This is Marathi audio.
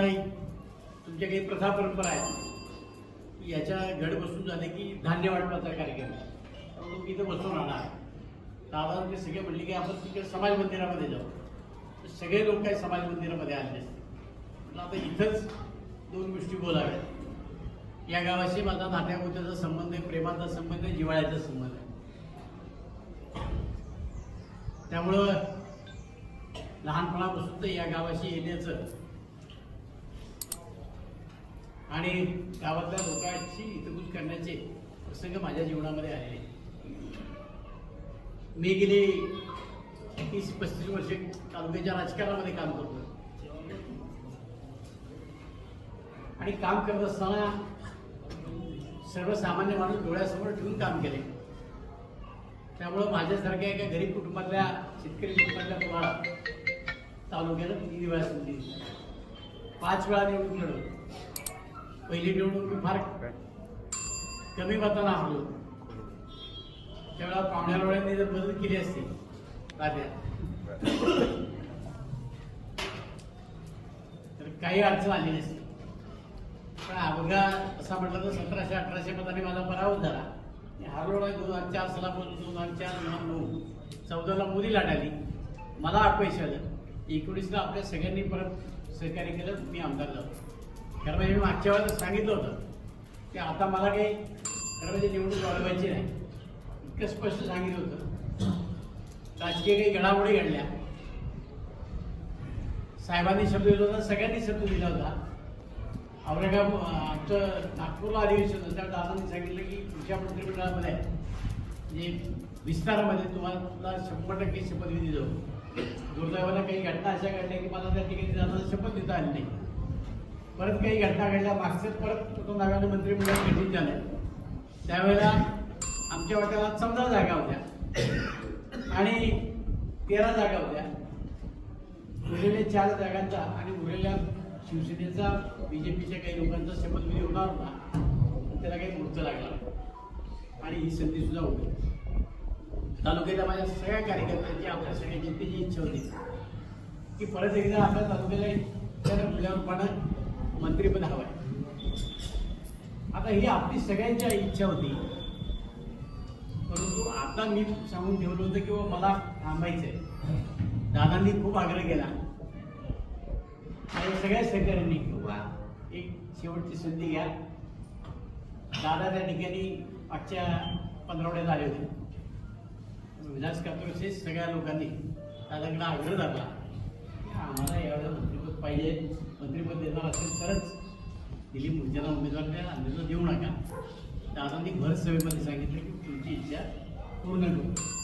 नाही. तुमच्या काही प्रथा परंपरा आहेत. की याच्या घड बसून झाले की धान्य वाटपाचा कार्यक्रम आहे. त्यामुळे लोक इथं बसून राहणार. दादा ते सगळे म्हणले की आपण तिकडे समाज मंदिरामध्ये जाऊ. सगळे लोक काही समाज मंदिरामध्ये आले असते म्हटलं आता इथंच दोन गोष्टी बोलाव्यात. या गावाशी माझा नात्यागोत्याचा संबंध आहे प्रेमाचा संबंध आहे जिव्हाळ्याचा संबंध आहे. त्यामुळं लहानपणापासून तर या गावाशी येण्याचं आणि गावातल्या लोकांची हितगुज करण्याचे प्रसंग माझ्या जीवनामध्ये आले मी गेले तीस पस्तीस वर्षे तालुक्याच्या राजकारणामध्ये काम करतो. आणि काम करत असताना सर्वसामान्य माणूस डोळ्यासमोर ठेवून काम केले. त्यामुळं माझ्यासारख्या एका गरीब कुटुंबातल्या शेतकरी कुटुंबातल्या तुम्हाला तालुक्यानं किती वेळा संधी पाच वेळा निवडून लढवलं. पहिली निवडणूक फार कमी मतांना हरलो त्यावेळेला पाहुण्यारोळ्यांनी जर मदत केली असती राज्यात तर काही अडचण आली नसती. पण अपघात असा म्हटलं तर सतराशे अठराशे मतांनी माझा पराभव झाला. आणि दोन हजार चार सालापासून दोन हजार चार नऊ चौदाला मोदी लाटाली मला अपयश आलं. एकोणीसला आपल्या सगळ्यांनी परत सहकार्य केलं. मी आमदार झालो. कारण म्हणजे मी मागच्या वेळेला सांगितलं होतं की आता मला काही खरं म्हणजे निवडणूक वाढवायची नाही. इतकं स्पष्ट सांगितलं होतं. राजकीय काही घडामोडी घडल्या. साहेबांनी शब्द दिला होता सगळ्यांनी शब्द दिला होता. औरंगाबाद आमचं नागपूरला अधिवेशन होतं. त्यावेळेस दादांनी सांगितलं की पुढच्या मंत्रिमंडळामध्ये म्हणजे विस्तारामध्ये तुम्हाला शंभर टक्के शपथ दिली जाऊ दुर्दैवाला काही घटना अशा घडल्या की मला त्या ठिकाणी जाताना शपथ देता आली नाही. परत काही घटना घडल्या मागच्याच परत तो नव्याने मंत्रिमंडळ गठीत झालं. त्यावेळेला आमच्या वाट्याला चौदा जागा होत्या. आणि तेरा जागा होत्या. उरलेल्या चार जागांचा आणि उरलेल्या शिवसेनेचा बीजेपीच्या काही लोकांचा शपथविधी होणार होता. त्याला काही मुहूर्त लागला आणि ही संधी सुद्धा होती तालुक्याच्या माझ्या सगळ्या कार्यकर्त्यांची आपल्या सगळ्या जनतेची इच्छा होती की परत एकदा आपल्या तालुक्याला मुलांपणा मंत्रीपद हवं आहे. आता ही आपली सगळ्यांच्या इच्छा होती. परंतु आता मी सांगून ठेवलं होतं की मला थांबायचं आहे दादांनी खूप आग्रह केला. आणि सगळ्या सहकार्यांनी किंवा एक शेवटची संधी घ्या. दादा त्या ठिकाणी मागच्या पंधरवड्यात आले होते. विलास कातोरचे सगळ्या लोकांनी दादाकडे आग्रह धरला. आम्हाला यावेळेला पाहिजे मंत्रिपद देणार असेल तरच दिलीप मुंजेला उमेदवार द्या अन्यथा देऊ नका. दादांनी भर सभेमध्ये सांगितलं की तुमची इच्छा पूर्ण करू.